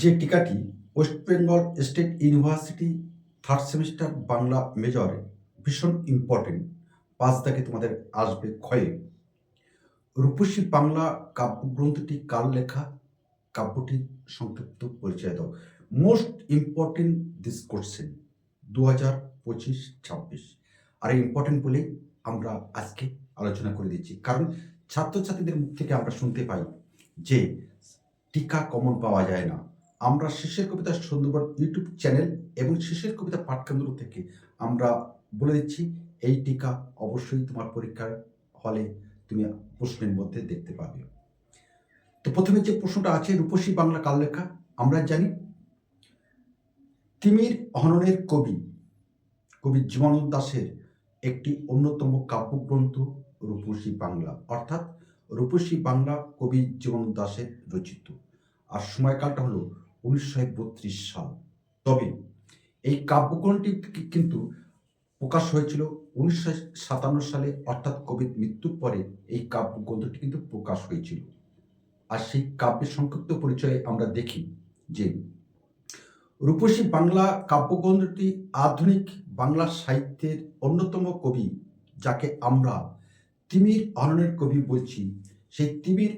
যে টিকাটি West Bengal state university third semester Bangla মেজরে ভীষণ important পাঁচ দাগে তোমাদের আসবে ক্ষয়ে। রূপসী বাংলা কাব্যগ্রন্থটি কার লেখা? কাব্যটি সংক্ষিপ্ত পরিচয় দাও। মোস্ট ইম্পর্টেন্ট দিস কোশ্চেন দু হাজার পঁচিশ ছাব্বিশ। আর ইম্পর্টেন্ট বলেই আমরা আজকে আলোচনা করে দিচ্ছি। কারণ ছাত্রছাত্রীদের মুখ থেকে আমরা শুনতে পাই যে টিকা কমন পাওয়া যায় না। আমরা শেষের কবিতা সুন্দরবন ইউটিউব চ্যানেল এবং শেষের কবিতা পাঠকেন্দ্র থেকে আমরা বলে দিচ্ছি, এই টিকা অবশ্যই তোমার পরীক্ষার হলে তুমি প্রশ্নের মধ্যে দেখতে পাবে। তো প্রথমে যে প্রশ্নটা আছে, রূপসী বাংলা কাল লেখা? আমরা জানি। তিমির হননের কবি কবি জীবনানন্দ দাসের একটি অন্যতম কাব্যগ্রন্থ রূপসী বাংলা। অর্থাৎ রূপসী বাংলা কবি জীবনানন্দ দাসের রচিত। আর সময়কালটা হলো উনিশশো বত্রিশ সাল। তবে এই কাব্যগ্রন্থটি কিন্তু প্রকাশ হয়েছিল উনিশশো সাতান্ন সালে, অর্থাৎ কবির মৃত্যুর পরে এই কাব্যগ্রন্থটি কিন্তু প্রকাশ হয়েছিল। আর সেই কাব্যের সংক্ষিপ্ত পরিচয়ে আমরা দেখি যে রূপসী বাংলা কাব্যগ্রন্থটি আধুনিক বাংলা সাহিত্যের অন্যতম কবি, যাকে আমরা তিমির হননের কবি বলছি। সেই তিমির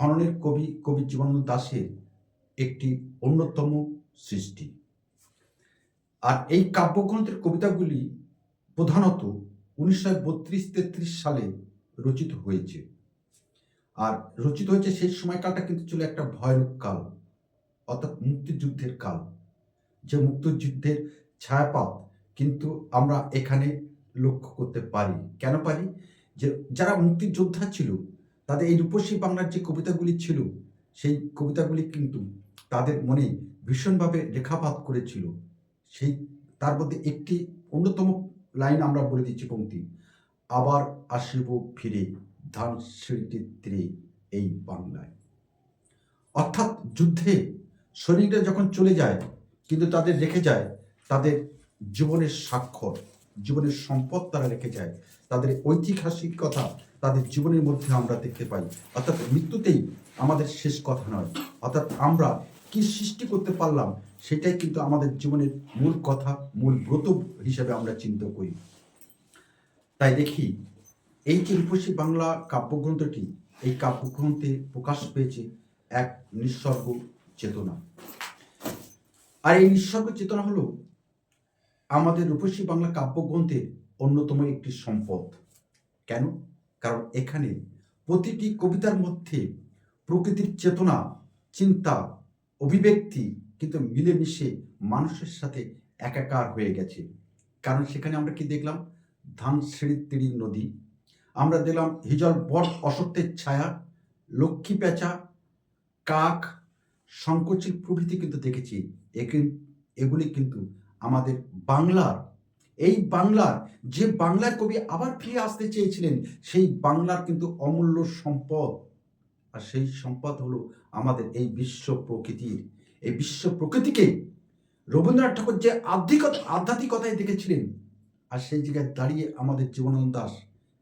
হননের কবি কবি জীবনানন্দ দাসের একটি অন্যতম সৃষ্টি। আর এই কাব্যগ্রন্থের কবিতাগুলি প্রধানত উনিশশো বত্রিশ তেত্রিশ সালে রচিত হয়েছে। আর রচিত হয়েছে সেই সময়কালটা কিন্তু ছিল একটা ভয়ানক কাল, অর্থাৎ মুক্তিযুদ্ধের কাল। যে মুক্তিযুদ্ধের ছায়াপাত কিন্তু আমরা এখানে লক্ষ্য করতে পারি। কেন পারি? যে যারা মুক্তিযোদ্ধা ছিল, তাদের এই রূপসী বাংলার যে কবিতাগুলি ছিল, সেই কবিতাগুলি কিন্তু তাদের মনে ভীষণভাবে রেখাপাত করেছিল। সেই, তার মধ্যে একটি অন্যতম লাইন আমরা বলে দিচ্ছি পঙ্ক্তি, আবার আসিব ফিরে ধান তীরে এই বাংলায়। অর্থাৎ যুদ্ধে সৈনিকরা যখন চলে যায়, কিন্তু তাদের রেখে যায়, তাদের জীবনের স্বাক্ষর, জীবনের সম্পদ তারা রেখে যায়, তাদের ঐতিহাসিক কথা তাদের জীবনের মধ্যে আমরা দেখতে পাই। অর্থাৎ মৃত্যুতেই আমাদের শেষ কথা নয়, অর্থাৎ আমরা কি সৃষ্টি করতে পারলাম, সেটাই কিন্তু আমাদের জীবনের মূল কথা, মূল ব্রত হিসেবে আমরা চিন্তা করি। তাই দেখি, এই যে রূপসী বাংলা কাব্যগ্রন্থটি, এই কাব্যগ্রন্থে প্রকাশ পেয়েছে এক নিঃসর্গ চেতনা। আর এই নিঃসর্গ চেতনা হলো আমাদের রূপসী বাংলা কাব্যগ্রন্থের অন্যতম একটি সম্পদ। কেন? কারণ এখানে প্রতিটি কবিতার মধ্যে প্রকৃতির চেতনা, চিন্তা অভিব্যক্তি কিন্তু মিলেমিশে মানুষের সাথে একাকার হয়ে গেছে। কারণ সেখানে আমরা কি দেখলাম? ধান সিঁড়ির তিড়ির নদী। আমরা দেখলাম হিজল বট অসত্যের ছায়া, লক্ষ্মী পেঁচা কাক সংকোচিল প্রভৃতি কিন্তু দেখেছি। এগুলি কিন্তু আমাদের বাংলার। এই বাংলার, যে বাংলার কবি আবার ফিরে আসতে চেয়েছিলেন, সেই বাংলার কিন্তু অমূল্য সম্পদ। আর সেই সম্পদ হলো আমাদের এই বিশ্ব প্রকৃতির। এই বিশ্ব প্রকৃতিকে রবীন্দ্রনাথ ঠাকুর যে আধ্যাত্মিক আধ্যাত্মিকতায় দেখেছিলেন, আর সেই জায়গায় দাঁড়িয়ে আমাদের জীবনানন্দ দাস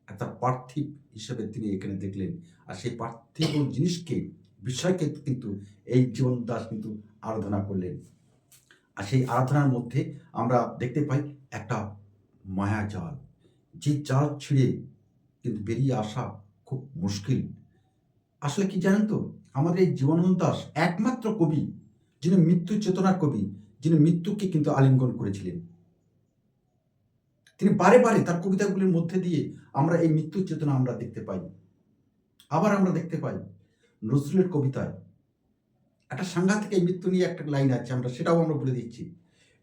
একটা পার্থিব হিসেবে তিনি এখানে দেখলেন। আর সেই পার্থিব জিনিসকে, বিষয়কে কিন্তু এই জীবন দাস কিন্তু আরাধনা করলেন। আর সেই আরাধনার মধ্যে আমরা দেখতে পাই একটা মায়া জাল। যে জাল ছিঁড়ে কিন্তু বেরিয়ে আসা খুব মুশকিল আসলে কি জানেন তো? আমাদের এই জীবনানন্দ দাস একমাত্র কবি, যিনি মৃত্যু চেতনার কবি, যিনি মৃত্যুকে কিন্তু আলিঙ্গন করেছিলেন। তিনি বারে বারে তার কবিতাগুলির মধ্যে দিয়ে আমরা এই মৃত্যু চেতনা আমরা দেখতে পাই। আবার আমরা দেখতে পাই নজরুলের কবিতায়। একটা সাংঘাতিক এই মৃত্যু নিয়ে একটা লাইন আছে, আমরা সেটাও আমরা বলে দিচ্ছি।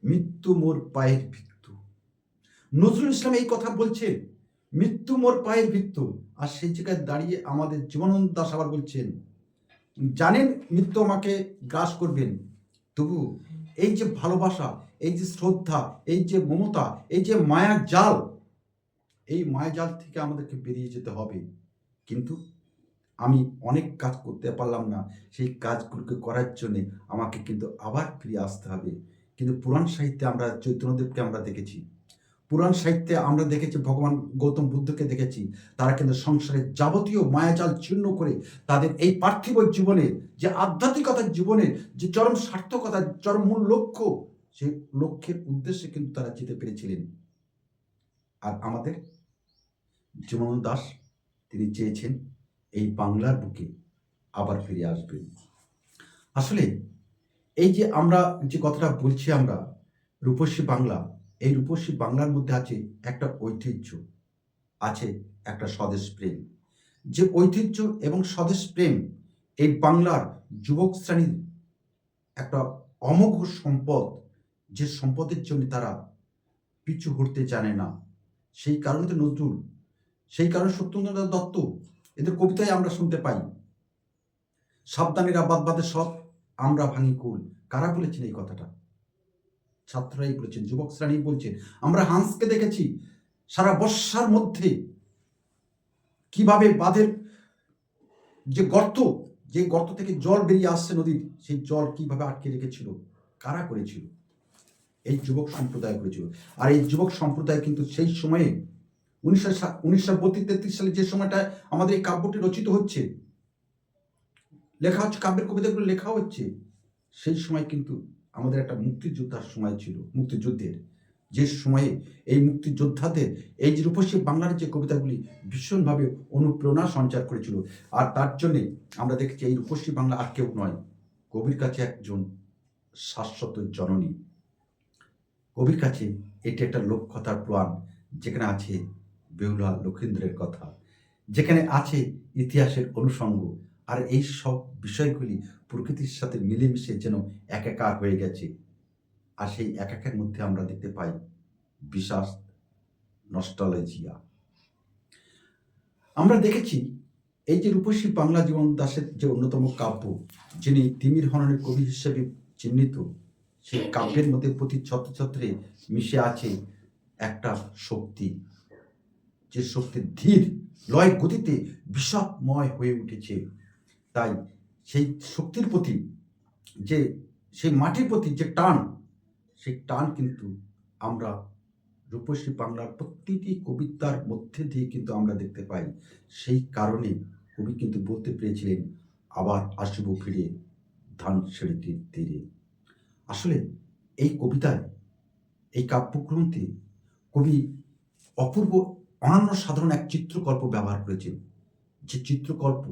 মৃত্যু মোর পায়ের ভিত্তু নজরুল ইসলাম এই কথা বলছেন মৃত্যু মোর পায়ের ভিত্তু আর সেই জায়গায় দাঁড়িয়ে আমাদের জীবনানন্দ দাস আবার বলছেন, জানেন মৃত্যু আমাকে গ্রাস করবেন। তবু এই যে ভালোবাসা, এই যে শ্রদ্ধা, এই যে মমতা, এই যে মায়ার জাল, এই মায়া জাল থেকে আমাদেরকে বেরিয়ে যেতে হবে। কিন্তু আমি অনেক কাজ করতে পারলাম না, সেই কাজগুলোকে করার জন্যে আমাকে কিন্তু আবার ফিরে আসতে হবে। কিন্তু পুরাণ সাহিত্যে আমরা চৈতন্যদেবকে আমরা দেখেছি। পুরাণ সাহিত্যে আমরা দেখেছি, ভগবান গৌতম বুদ্ধকে দেখেছি। তারা কিন্তু সংসারের যাবতীয় মায়াজাল ছিন্ন করে তাদের এই পার্থিব জীবনে, যে আধ্যাত্মিকতার জীবনে, যে চরম সার্থকতা, চরম মূল লক্ষ্য, সেই লক্ষ্যের উদ্দেশ্যে কিন্তু তারা যেতে পেরেছিলেন। আর আমাদের জীবন দাস, তিনি চেয়েছেন এই বাংলার বুকে আবার ফিরে আসবেন আসলে এই যে আমরা যে কথাটা বলছি আমরা, রূপসী বাংলা এই রূপসী বাংলার মধ্যে আছে একটা ঐতিহ্য, আছে একটা স্বদেশ প্রেম। যে ঐতিহ্য এবং স্বদেশ প্রেম এই বাংলার যুবক শ্রেণির একটা অমোঘ সম্পদ যে সম্পদের জন্য তারা পিছু হটতে জানে না। সেই কারণে তো নজরুল, সেই কারণে সত্যেন্দ্রনাথ দত্ত এদের কবিতায় আমরা শুনতে পাই, সাবধানীরা বাদ বাদে সব আমরা ভাঙি কুল। কারা বলেছেন এই কথাটা? ছাত্ররাই বলেছেন, যুবক শ্রেণি বলছেন, আমরা হাঁসকে দেখেছি সারা বর্ষার মধ্যে কীভাবে বাঁধের যে গর্ত যে গর্ত থেকে জল বেরিয়ে আসছে নদীর, সেই জল কীভাবে আটকে রেখেছিল, কারা করেছিল? এই যুবক সম্প্রদায় করেছিল। আর এই যুবক সম্প্রদায় কিন্তু সেই সময়ে উনিশশো উনিশশো বত্রিশ তেত্রিশ সালে যে সময়টা আমাদের এই কাব্যটি রচিত হচ্ছে, লেখা হচ্ছে, কাব্যের কবিতাগুলো লেখা হচ্ছে, সেই সময় কিন্তু আমাদের একটা মুক্তিযোদ্ধার সময় ছিল, মুক্তিযুদ্ধের। যে সময়ে এই মুক্তিযোদ্ধাদের এই যে রূপসী বাংলার যে কবিতাগুলি ভীষণভাবে অনুপ্রেরণা সঞ্চার করেছিল, আর তার জন্যে আমরা দেখেছি এই রূপসী বাংলা আর কেউ নয়, কবির কাছে একজন শাশ্বত জননী। কবির কাছে এটি একটা লোককথার প্রাণ যেখানে আছে বেহুলা লক্ষীন্দ্রের কথা, যেখানে আছে ইতিহাসের অনুষঙ্গ আর এই সব বিষয়গুলি প্রকৃতির সাথে মিলেমিশে যেন একাকার হয়ে গেছে। আর সেই একাকের মধ্যে আমরা দেখতে পাই বিশ্বাস নস্টালজিয়া। আমরা দেখেছি এই যে রূপসী বাংলা জীবন দাসের যে অন্যতম কাব্য, যিনি তিমির হননের কবি হিসেবে চিহ্নিত, সেই কাব্যের মধ্যে প্রতি ছত্রছত্রে মিশে আছে একটা শক্তি, যে শক্তি ধীর লয় গতিতে বিষাদময় হয়ে উঠেছে। তাই সেই শক্তির প্রতি যে, সেই মাটির প্রতি যে টান, সেই টান কিন্তু আমরা রূপসী বাংলার প্রতিটি কবিতার মধ্যে দিয়ে কিন্তু আমরা দেখতে পাই। সেই কারণে কবি কিন্তু বলতে পেরেছিলেন, আবার আসব ফিরে ধান সেড়িটির তীরে। আসলে এই কবিতায়, এই কাব্যগ্রন্থে কবি অপূর্ব অনন্য সাধারণ এক চিত্রকল্প ব্যবহার করেছেন। যে চিত্রকল্প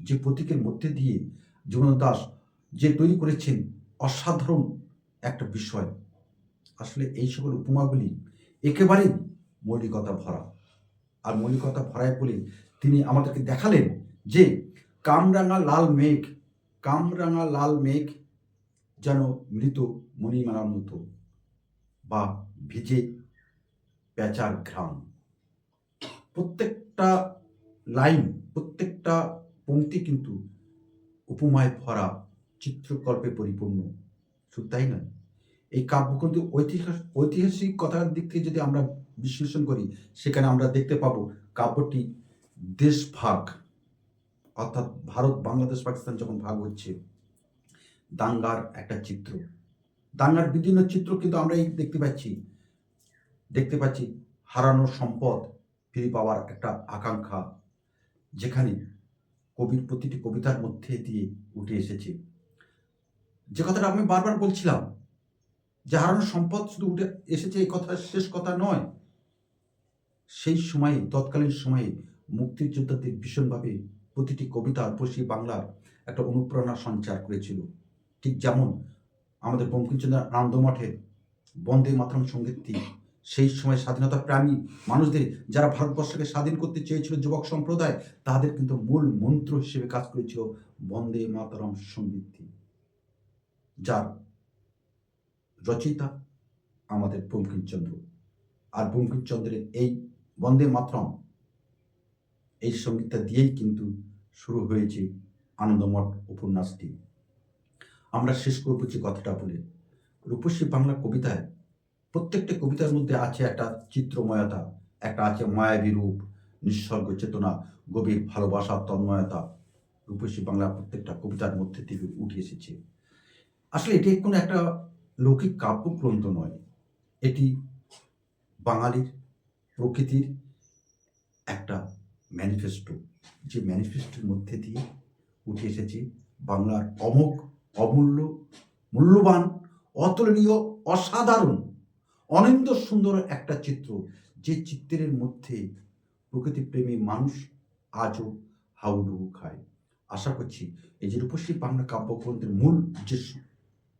যে প্রতীকের মধ্যে দিয়ে জীবন দাস যে তৈরি করেছেন অসাধারণ একটা বিষয়। আসলে এই সকল উপমাগুলি একেবারেই মৌলিকতা ভরা। আর মৌলিকতা ভরায় বলে তিনি আমাদেরকে দেখালেন যে কামরাঙা লাল মেঘ, কামরাঙা লাল মেঘ যেন মৃত মণিমালার মতো বা ভিজে পেঁচার ঘ্রাম প্রত্যেকটা লাইন, প্রত্যেকটা পংক্তি কিন্তু উপমায় ভরা, চিত্রকল্পে পরিপূর্ণ। শুধু তাই নয়, এই কাব্য কিন্তু ঐতিহাসিক ঐতিহাসিক কথার দিক থেকে যদি আমরা বিশ্লেষণ করি, সেখানে আমরা দেখতে পাবো কাব্যটি দেশভাগ, অর্থাৎ ভারত, বাংলাদেশ, পাকিস্তান যখন ভাগ হচ্ছে, দাঙ্গার একটা চিত্র। দাঙ্গার বিভিন্ন চিত্র কিন্তু আমরা এই দেখতে পাচ্ছি। দেখতে পাচ্ছি হারানো সম্পদ ফিরে পাওয়ার একটা আকাঙ্ক্ষা, যেখানে কবির প্রতিটি কবিতার মধ্যে দিয়ে উঠে এসেছে। যে কথাটা আমি বারবার বলছিলাম, যে হারানো সম্পদ শুধু উঠে এসেছে এই কথা শেষ কথা নয়, সেই সময়ে, তৎকালীন সময়ে মুক্তিযোদ্ধাদের ভীষণভাবে প্রতিটি কবিতা পশ্চিম বাংলার একটা অনুপ্রেরণা সঞ্চার করেছিল। ঠিক যেমন আমাদের বঙ্কিমচন্দ্র আনন্দমঠের বন্দে মাতরম সঙ্গীতটি সেই সময় স্বাধীনতা প্রাণী মানুষদের যারা ভারতবর্ষকে স্বাধীন করতে চেয়েছিল যুবক সম্প্রদায়, তাদের কিন্তু মূল মন্ত্র হিসেবে কাজ করেছিল বন্দে মাতরম সঙ্গীতটি যার রচয়িতা আমাদের বঙ্কিমচন্দ্র। আর বঙ্কিমচন্দ্রের এই বন্দে মাতরম, এই সঙ্গীতটা দিয়েই কিন্তু শুরু হয়েছে আনন্দমঠ উপন্যাসটি। আমরা শেষ করব যে কথাটা বলে। রূপসী বাংলা কবিতায় প্রত্যেকটা কবিতার মধ্যে আছে একটা চিত্রময়তা, একটা আছে মায়াবী রূপ, নিঃসর্গ চেতনা, গভীর ভালোবাসা, তন্ময়তা, রূপসী বাংলা প্রত্যেকটা কবিতার মধ্যে থেকে উঠে এসেছে। আসলে এটি কোনো একটা লৌকিক কাব্যগ্রন্থ নয়, এটি বাঙালির প্রকৃতির একটা ম্যানিফেস্টো যে ম্যানিফেস্টোর মধ্যে দিয়ে উঠে এসেছে বাংলার অমোঘ, অমূল্য, মূল্যবান, অতুলনীয়, অসাধারণ অনিন্দ সুন্দর একটা চিত্র যে চিত্রের মধ্যে প্রকৃতিপ্রেমী মানুষ আজও হাউডুবু খায়। আশা করছি এই যে রূপশ্রী বাংলা কাব্যগ্রন্থের মূল যে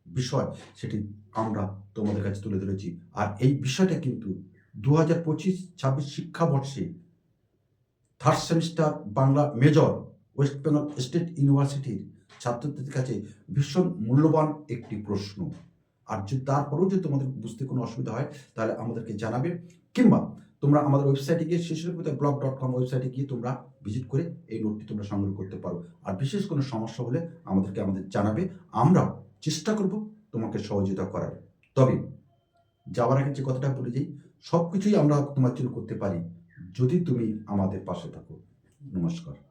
বিষয়, সেটি আমরা তোমাদের কাছে তুলে ধরেছি। আর এই বিষয়টা কিন্তু দু হাজার পঁচিশ ছাব্বিশ শিক্ষাবর্ষে third semester Bangla major West Bengal state ইউনিভার্সিটির ছাত্রদের কাছে ভীষণ মূল্যবান একটি প্রশ্ন। আর যদি তারপরেও যদি তোমাদের বুঝতে কোনো অসুবিধা হয়, তাহলে আমাদেরকে জানাবে। কিংবা তোমরা আমাদের ওয়েবসাইটে গিয়ে শিশুর ব্লগ ডট কম ওয়েবসাইটে গিয়ে তোমরা ভিজিট করে এই নোটটি তোমরা সংগ্রহ করতে পারো। আর বিশেষ কোনো সমস্যা হলে আমাদেরকে আমাদের জানাবে। আমরা চেষ্টা করব তোমাকে সহযোগিতা করার। তবে যাওয়ার আগে যে কথাটা বলে যাই সব কিছুই আমরা তোমার জন্য করতে পারি যদি তুমি আমাদের পাশে থাকো। নমস্কার।